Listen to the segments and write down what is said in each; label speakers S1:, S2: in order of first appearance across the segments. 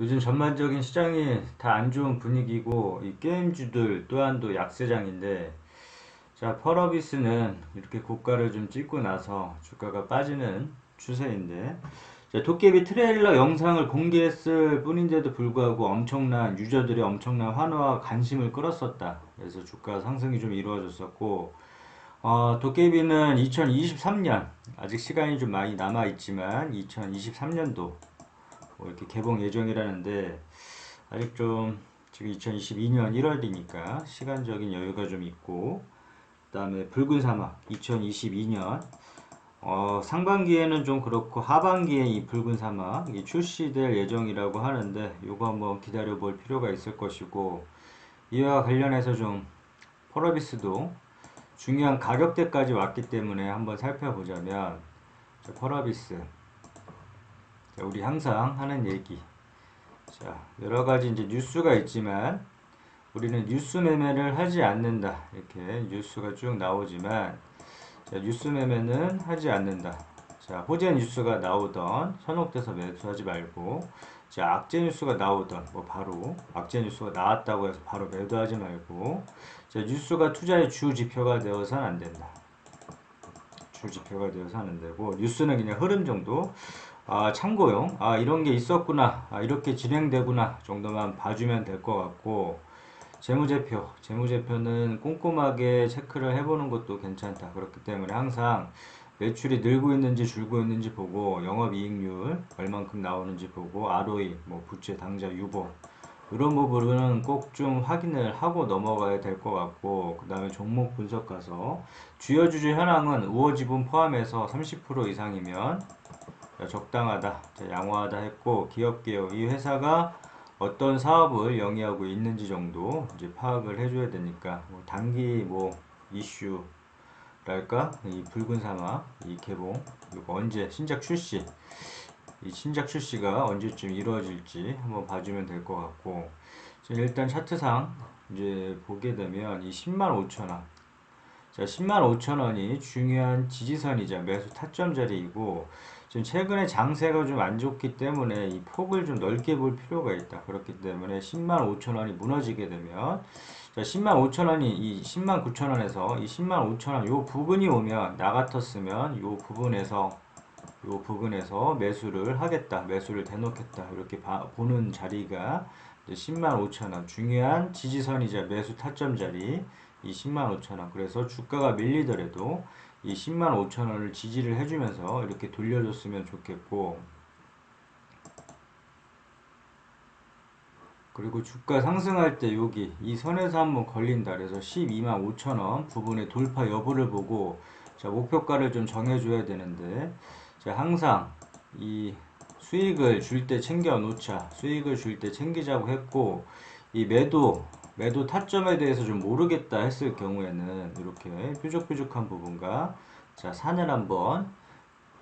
S1: 요즘 전반적인 시장이 다 안 좋은 분위기고 이 게임주들 또한도 약세장인데 자 펄어비스는 이렇게 고가를 좀 찍고 나서 주가가 빠지는 추세인데 자, 도깨비 트레일러 영상을 공개했을 뿐인데도 불구하고 엄청난 유저들의 엄청난 환호와 관심을 끌었었다. 그래서 주가 상승이 좀 이루어졌었고 어, 도깨비는 2023년 아직 시간이 좀 많이 남아 있지만 2023년도 뭐 이렇게 개봉 예정이라는데 아직 좀 지금 2022년 1월이니까 시간적인 여유가 좀 있고 그 다음에 붉은 사막 2022년. 어, 상반기에는 좀 그렇고 하반기에 이 붉은 사막이 출시될 예정이라고 하는데 요거 한번 기다려 볼 필요가 있을 것이고 이와 관련해서 좀 펄어비스도 중요한 가격대까지 왔기 때문에 한번 살펴보자면 자, 펄어비스 자, 우리 항상 하는 얘기. 자, 여러 가지 이제 뉴스가 있지만 우리는 뉴스 매매를 하지 않는다. 이렇게 뉴스가 쭉 나오지만 자, 뉴스 매매는 하지 않는다. 자, 호재 뉴스가 나오던 현혹돼서 매수하지 말고 자, 악재 뉴스가 나오던 뭐 바로 악재 뉴스가 나왔다고 해서 바로 매도하지 말고 자, 뉴스가 투자의 주 지표가 되어서는 안 된다. 주 지표가 되어서 안 되고 뉴스는 그냥 흐름 정도 아, 참고용? 아 이런 게 있었구나. 아, 이렇게 진행되구나 정도만 봐주면 될 것 같고 재무제표. 재무제표는 꼼꼼하게 체크를 해보는 것도 괜찮다. 그렇기 때문에 항상 매출이 늘고 있는지 줄고 있는지 보고 영업이익률 얼만큼 나오는지 보고 ROE 뭐 부채 당좌 유보 이런 부분은 꼭 좀 확인을 하고 넘어가야 될 것 같고 그 다음에 종목 분석 가서 주요 주주 현황은 우호 지분 포함해서 30% 이상이면 적당하다, 자, 양호하다 했고 기업 개요. 이 회사가 어떤 사업을 영위하고 있는지 정도 이제 파악을 해줘야 되니까 뭐 단기 뭐 이슈랄까? 이 붉은 사막 이 개봉 이거 언제 신작 출시 이 신작 출시가 언제쯤 이루어질지 한번 봐주면 될 것 같고. 자, 일단 차트상 이제 보게 되면 이 10만 5천 원 자, 10만 5천 원이 중요한 지지선이자 매수 타점 자리이고 지금 최근에 장세가 좀 안 좋기 때문에 이 폭을 좀 넓게 볼 필요가 있다. 그렇기 때문에 10만 5천 원이 무너지게 되면 자, 10만 5천 원이 이 10만 9천 원에서 이 10만 5천 원요 부분이 오면 나 같았으면 요 부분에서 요 부분에서 매수를 하겠다. 매수를 대놓겠다. 이렇게 봐, 보는 자리가 10만 5천 원 중요한 지지선이자 매수 타점 자리 이 10만 5천 원. 그래서 주가가 밀리더라도 이 10만 5천 원을 지지를 해주면서 이렇게 돌려줬으면 좋겠고 그리고 주가 상승할 때 여기 이 선에서 한번 걸린다 그래서 12만 5천 원 부분의 돌파 여부를 보고 자 목표가를 좀 정해줘야 되는데 자 항상 이 수익을 줄 때 챙겨 놓자 수익을 줄 때 챙기자고 했고 이 매도 매도 타점에 대해서 좀 모르겠다 했을 경우에는 이렇게 뾰족뾰족한 부분과 자 산을 한번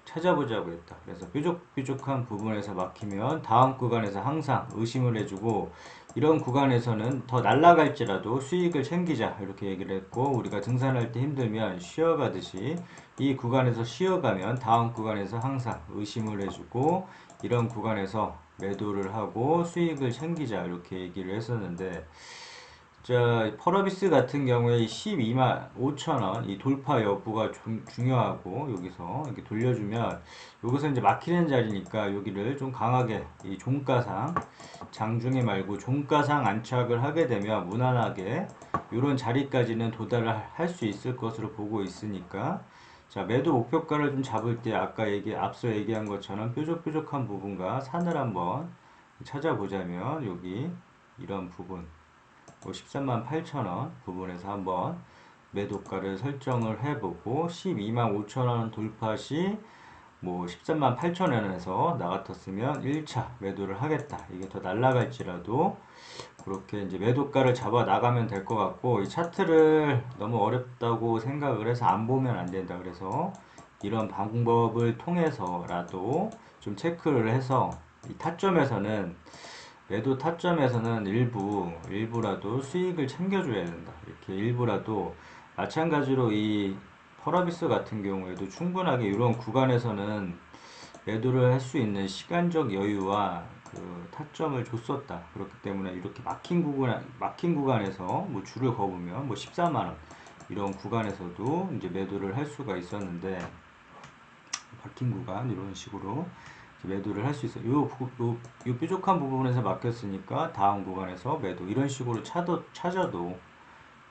S1: 찾아보자고 했다. 그래서 뾰족뾰족한 부분에서 막히면 다음 구간에서 항상 의심을 해주고 이런 구간에서는 더 날아갈지라도 수익을 챙기자 이렇게 얘기를 했고 우리가 등산할 때 힘들면 쉬어가듯이 이 구간에서 쉬어가면 다음 구간에서 항상 의심을 해주고 이런 구간에서 매도를 하고 수익을 챙기자 이렇게 얘기를 했었는데 자, 펄어비스 같은 경우에 12만 5천 원, 이 돌파 여부가 중, 중요하고, 여기서 이렇게 돌려주면, 여기서 이제 막히는 자리니까 여기를 좀 강하게, 이 종가상, 장중에 말고 종가상 안착을 하게 되면 무난하게, 이런 자리까지는 도달을 할 수 있을 것으로 보고 있으니까, 자, 매도 목표가를 좀 잡을 때 아까 얘기, 앞서 얘기한 것처럼 뾰족뾰족한 부분과 산을 한번 찾아보자면, 여기, 이런 부분. 뭐 13만 8천원 부분에서 한번 매도가를 설정을 해보고 12만 5천원 돌파 시 뭐 13만 8천원에서 나 같았으면 1차 매도를 하겠다. 이게 더 날라갈지라도 그렇게 이제 매도가를 잡아 나가면 될 것 같고 이 차트를 너무 어렵다고 생각을 해서 안 보면 안 된다. 그래서 이런 방법을 통해서라도 좀 체크를 해서 이 타점에서는 매도 타점에서는 일부 일부라도 수익을 챙겨줘야 된다. 이렇게 일부라도 마찬가지로 이 펄어비스 같은 경우에도 충분하게 이런 구간에서는 매도를 할 수 있는 시간적 여유와 그 타점을 줬었다. 그렇기 때문에 이렇게 막힌 구간 막힌 구간에서 뭐 줄을 거으면 뭐 14만 원 이런 구간에서도 이제 매도를 할 수가 있었는데 막힌 구간 이런 식으로 매도를 할 수 있어요. 요, 부- 요, 요 뾰족한 부분에서 막혔으니까 다음 구간에서 매도 이런 식으로 찾아, 찾아도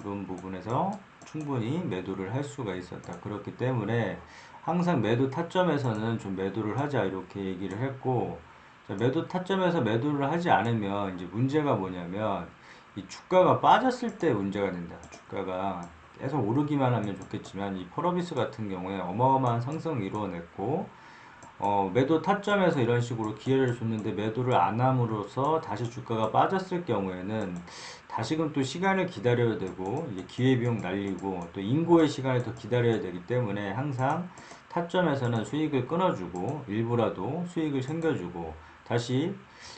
S1: 이런 부분에서 충분히 매도를 할 수가 있었다. 그렇기 때문에 항상 매도 타점에서는 좀 매도를 하자 이렇게 얘기를 했고 자, 매도 타점에서 매도를 하지 않으면 이제 문제가 뭐냐면 이 주가가 빠졌을 때 문제가 된다. 주가가 계속 오르기만 하면 좋겠지만 이 펄어비스 같은 경우에 어마어마한 상승을 이루어냈고 어, 매도 타점에서 이런 식으로 기회를 줬는데 매도를 안 함으로써 다시 주가가 빠졌을 경우에는 다시금 또 시간을 기다려야 되고 이제 기회비용 날리고 또 인고의 시간을 더 기다려야 되기 때문에 항상 타점에서는 수익을 끊어주고 일부라도 수익을 챙겨주고 다시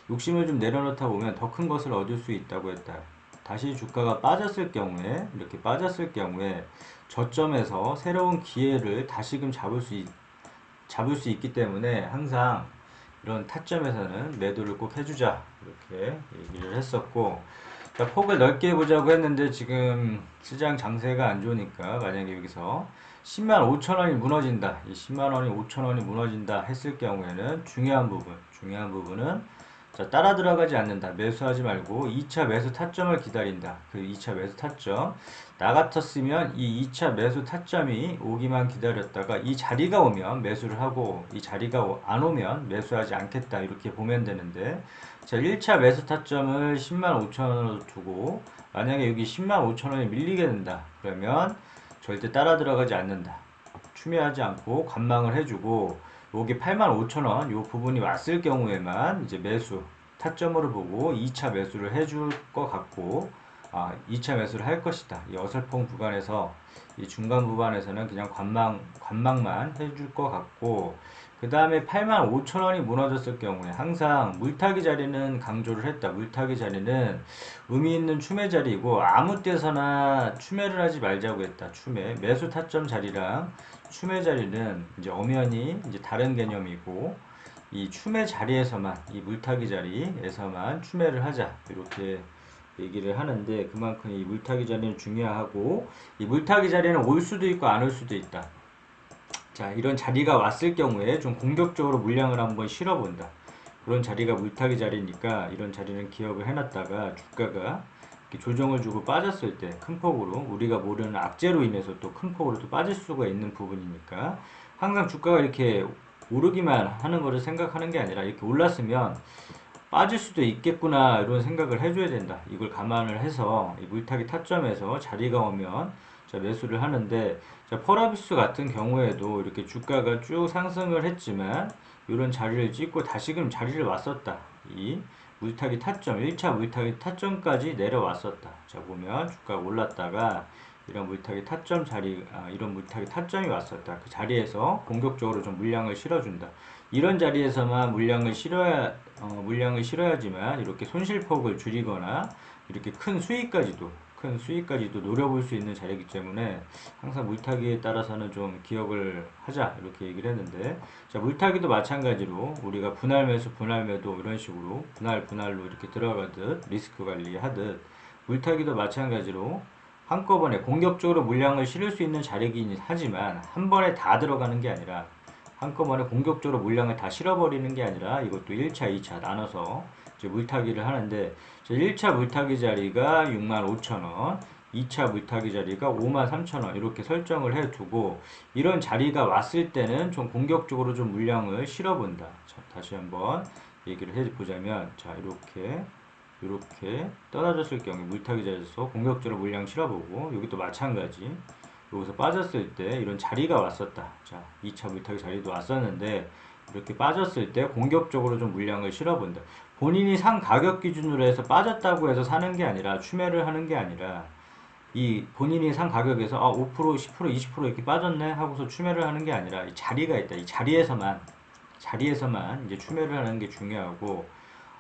S1: 욕심을 좀 내려놓다 보면 더 큰 것을 얻을 수 있다고 했다. 다시 주가가 빠졌을 경우에 이렇게 빠졌을 경우에 저점에서 새로운 기회를 다시금 잡을 수 있, 잡을 수 있기 때문에 항상 이런 타점에서는 매도를 꼭 해주자. 이렇게 얘기를 했었고 자, 폭을 넓게 해보자고 했는데 지금 시장 장세가 안 좋으니까 만약에 여기서 10만 5천 원이 무너진다. 이 10만 원이 5천 원이 무너진다 했을 경우에는 중요한 부분 중요한 부분은 자, 따라 들어가지 않는다. 매수하지 말고 2차 매수 타점을 기다린다. 그 2차 매수 타점. 나 같았으면 이 2차 매수 타점이 오기만 기다렸다가 이 자리가 오면 매수를 하고 이 자리가 오- 안 오면 매수하지 않겠다. 이렇게 보면 되는데 자, 1차 매수 타점을 10만 5천 원으로 두고 만약에 여기 10만 5천 원이 밀리게 된다. 그러면 절대 따라 들어가지 않는다. 추매하지 않고 관망을 해주고 여기 85,000원. 요 부분이 왔을 경우에만 이제 매수 타점으로 보고 2차 매수를 해줄 것 같고 아 2차 매수를 할 것이다. 이 어설픈 구간에서 이 중간 구간에서는 그냥 관망 관망만 해줄 것 같고 그 다음에 85,000원이 무너졌을 경우에 항상 물타기 자리는 강조를 했다. 물타기 자리는 의미 있는 추매 자리이고 아무 때서나 추매를 하지 말자고 했다. 추매. 매수 타점 자리랑 추매 자리는 이제 엄연히 이제 다른 개념이고 이 추매 자리에서만 이 물타기 자리에서만 추매를 하자. 이렇게 얘기를 하는데 그만큼 이 물타기 자리는 중요하고 이 물타기 자리는 올 수도 있고 안 올 수도 있다. 자 이런 자리가 왔을 경우에 좀 공격적으로 물량을 한번 실어본다. 그런 자리가 물타기 자리니까 이런 자리는 기억을 해놨다가 주가가 조정을 주고 빠졌을 때 큰 폭으로 우리가 모르는 악재로 인해서 또 큰 폭으로 또 빠질 수가 있는 부분이니까 항상 주가가 이렇게 오르기만 하는 것을 생각하는 게 아니라 이렇게 올랐으면 빠질 수도 있겠구나 이런 생각을 해줘야 된다. 이걸 감안을 해서 이 물타기 타점에서 자리가 오면 자 매수를 하는데 자 펄어비스 같은 경우에도 이렇게 주가가 쭉 상승을 했지만 이런 자리를 찍고 다시금 자리를 왔었다. 이 물타기 타점 1차 물타기 타점까지 내려왔었다. 자 보면 주가가 올랐다가 이런 물타기 타점 자리 아, 이런 물타기 타점이 왔었다. 그 자리에서 공격적으로 좀 물량을 실어준다. 이런 자리에서만 물량을 실어야 어, 물량을 실어야지만 이렇게 손실폭을 줄이거나 이렇게 큰 수익까지도 큰 수익까지도 노려볼 수 있는 자리이기 때문에 항상 물타기에 따라서는 좀 기억을 하자 이렇게 얘기를 했는데. 자 물타기도 마찬가지로 우리가 분할 매수 분할 매도 이런 식으로 분할 분할로 이렇게 들어가듯 리스크 관리하듯. 물타기도 마찬가지로 한꺼번에 공격적으로 물량을 실을 수 있는 자리이긴 하지만 한 번에 다 들어가는 게 아니라 한꺼번에 공격적으로 물량을 다 실어버리는 게 아니라 이것도 1차, 2차 나눠서 물타기를 하는데 1차 물타기 자리가 65,000원, 2차 물타기 자리가 53,000원 이렇게 설정을 해 두고 이런 자리가 왔을 때는 좀 공격적으로 좀 물량을 실어본다. 자, 다시 한번 얘기를 해 보자면 자, 이렇게 이렇게 떨어졌을 경우에 물타기 자리에서 공격적으로 물량 실어보고 여기 또 마찬가지 여기서 빠졌을 때 이런 자리가 왔었다. 자, 2차 물타기 자리도 왔었는데 이렇게 빠졌을 때 공격적으로 좀 물량을 실어본다. 본인이 산 가격 기준으로 해서 빠졌다고 해서 사는 게 아니라 추매를 하는 게 아니라 이 본인이 산 가격에서 아, 5%, 10%, 20% 이렇게 빠졌네 하고서 추매를 하는 게 아니라 이 자리가 있다. 이 자리에서만 자리에서만 이제 추매를 하는 게 중요하고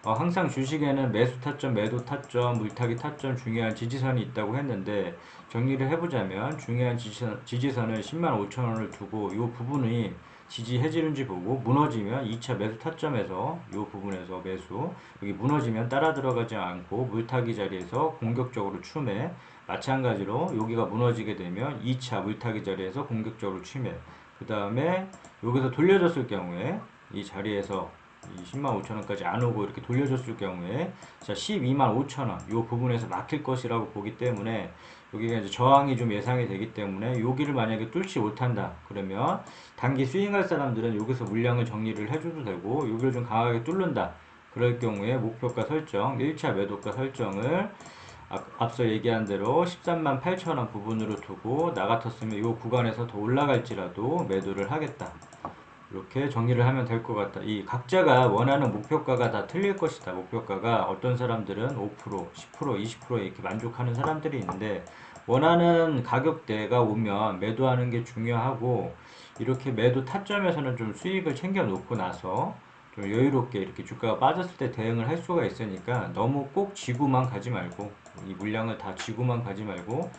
S1: 어, 항상 주식에는 매수 타점, 매도 타점, 물타기 타점 중요한 지지선이 있다고 했는데 정리를 해보자면 중요한 지지선, 지지선을 10만 5천 원을 두고 이 부분이 지지해지는지 보고 무너지면 2차 매수 타점에서 이 부분에서 매수 여기 무너지면 따라 들어가지 않고 물타기 자리에서 공격적으로 추매. 마찬가지로 여기가 무너지게 되면 2차 물타기 자리에서 공격적으로 추매. 그 다음에 여기서 돌려줬을 경우에 이 자리에서 이 10만 5천 원까지 안 오고 이렇게 돌려줬을 경우에 자 12만 5천 원 이 부분에서 막힐 것이라고 보기 때문에 여기가 이제 저항이 좀 예상이 되기 때문에 여기를 만약에 뚫지 못한다 그러면 단기 스윙할 사람들은 여기서 물량을 정리를 해줘도 되고 여기를 좀 강하게 뚫는다 그럴 경우에 목표가 설정 1차 매도가 설정을 앞- 앞서 얘기한 대로 13만 8천 원 부분으로 두고 나 같았으면 이 구간에서 더 올라갈지라도 매도를 하겠다 이렇게 정리를 하면 될 것 같다. 이 각자가 원하는 목표가가 다 틀릴 것이다. 목표가가 어떤 사람들은 5%, 10%, 20% 이렇게 만족하는 사람들이 있는데 원하는 가격대가 오면 매도하는 게 중요하고 이렇게 매도 타점에서는 좀 수익을 챙겨 놓고 나서 좀 여유롭게 이렇게 주가가 빠졌을 때 대응을 할 수가 있으니까 너무 꼭 지구만 가지 말고 이 물량을 다 지구만 가지 말고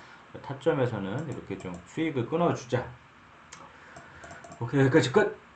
S1: 타점에서는 이렇게 좀 수익을 끊어주자. 오케이 여기까지 끝.